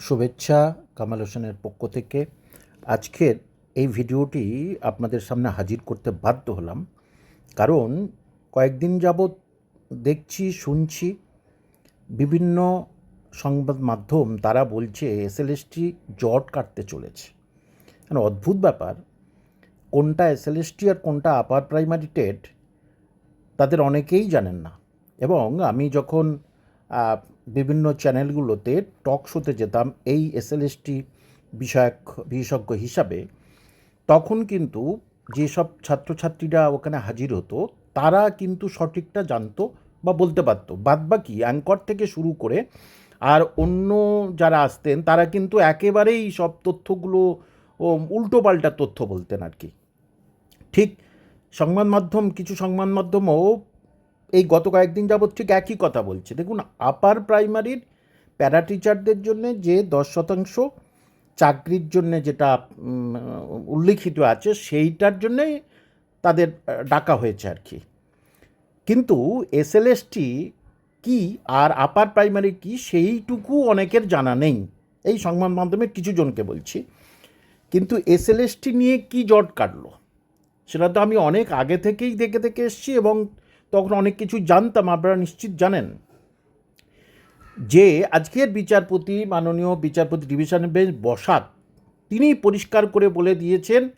শুভেচ্ছা কামাল হোসেনের পক্ষ থেকে। আজকের এই ভিডিওটি আপনাদের সামনে হাজির করতে বাধ্য হলাম। কারণ কয়েকদিন যাবৎ দেখছি, শুনছি বিভিন্ন সংবাদ মাধ্যম তারা বলছে, এসএলএসটি জট কাটতে চলেছে। মানে অদ্ভুত ব্যাপার, কোনটা এসএলএসটি আর কোনটা আপার প্রাইমারি টেট, তাদের অনেকেই জানেন না। এবং আমি যখন বিভিন্ন চ্যানেলগুলোতে টক শোতে যেতাম এই এসএলএসটি বিষয়ক বিশেষজ্ঞ হিসাবে। তখন কিন্তু যেসব ছাত্রছাত্রীরা ওখানে হাজির হতো, তারা কিন্তু সঠিকটা জানতো বা বলতে পারতো। বাদবাকি অ্যাঙ্কর থেকে শুরু করে আর অন্য যারা আসতেন, তারা কিন্তু একেবারেই সব তথ্যগুলো, ও উল্টোপাল্টা তথ্য বলতেন আর কি। ঠিক সংবাদ মাধ্যম, কিছু সংবাদ মাধ্যমও এই গত কয়েকদিন যাবৎ ঠিক একই কথা বলছে। দেখুন আপার প্রাইমারির প্যারা টিচারদের জন্য যে দশ শতাংশ চাকরির জন্য যেটা উল্লিখিত আছে, সেইটার জন্যে তাদের ডাকা হয়েছে আর কি। কিন্তু এসএলএসটি কি আর আপার প্রাইমারি কি সেইটুকু অনেকের জানা নেই। এই সংবাদ মাধ্যমের কিছু জনকে বলছি। কিন্তু এসএলএসটি নিয়ে কি জট কাটলো? সেটা তো আমি অনেক আগে থেকেই দেখে দেখে এসেছি এবং তখন অনেক কিছু জানতাম, আপনারা নিশ্চিত জানেন। যে আজকের বিচারপতি, মাননীয় বিচারপতি ডিভিশন বেঞ্চ বসাক তিনি পরিষ্কার করে বলে দিয়েছেন,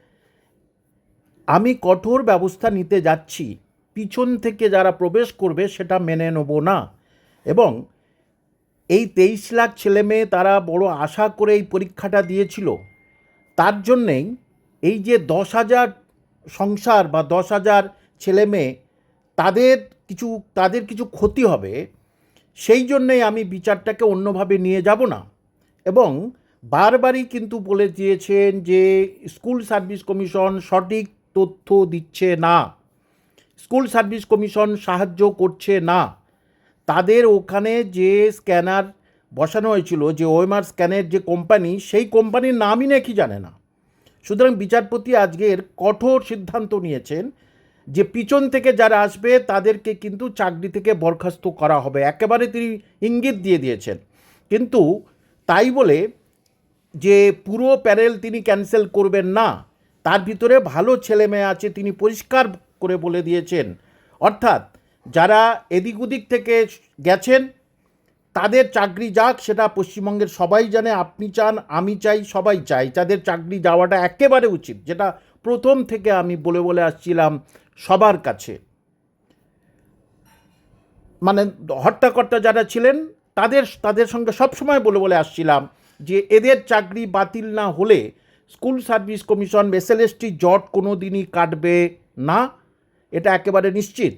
আমি কঠোর ব্যবস্থা নিতে যাচ্ছি। পিছন থেকে যারা প্রবেশ করবে সেটা মেনে নেব না। এবং এই তেইশ লাখ ছেলে মেয়ে তারা বড় আশা করে এই পরীক্ষাটা দিয়েছিল। তার জন্যেই এই যে দশ হাজার সংসার বা দশ হাজার ছেলে মেয়ে তাদের কিছু তাদের কিছু ক্ষতি হবে, সেই জন্যেই আমি বিচারটাকে অন্যভাবে নিয়ে যাব না। এবং বারবারই কিন্তু বলে দিয়েছেন যে স্কুল সার্ভিস কমিশন সঠিক তথ্য দিচ্ছে না, স্কুল সার্ভিস কমিশন সাহায্য করছে না। তাদের ওখানে যে স্ক্যানার বসানো হয়েছিল, যে ওএমআর স্ক্যানের যে কোম্পানি, সেই কোম্পানির নামই নাকি জানে না। সুতরাং বিচারপতি আজকের কঠোর সিদ্ধান্ত নিয়েছেন যে পিছন থেকে যারা আসবে, তাদেরকে কিন্তু চাকরি থেকে বরখাস্ত করা হবে। একেবারে তিনি ইঙ্গিত দিয়ে দিয়েছেন। কিন্তু তাই বলে যে পুরো প্যানেল তিনি ক্যান্সেল করবেন না, তার ভিতরে ভালো ছেলে মেয়ে আছে তিনি পরিষ্কার করে বলে দিয়েছেন। অর্থাৎ যারা এদিক ওদিক থেকে গেছেন, তাদের চাকরি যাক, সেটা পশ্চিমবঙ্গের সবাই জানে, আপনি চান, আমি চাই, সবাই চাই তাদের চাকরি যাওয়াটা একেবারে উচিত, যেটা প্রথম থেকে আমি বলে বলে আসছিলাম সবার কাছে। মানে হর্তাকর্তা যারা ছিলেন, তাদের তাদের সঙ্গে সবসময় বলে বলে আসছিলাম যে, এদের চাকরি বাতিল না হলে স্কুল সার্ভিস কমিশন এসএলএসটি জট কোনো দিনই কাটবে না। এটা একেবারে নিশ্চিত।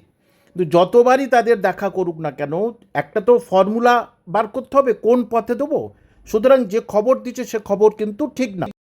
কিন্তু যতবারই তাদের দেখা করুক না কেন, একটা তো ফর্মুলা বার করতে হবে, কোন পথে দেবো? সুতরাং যে খবর দিচ্ছে, সে খবর কিন্তু ঠিক না।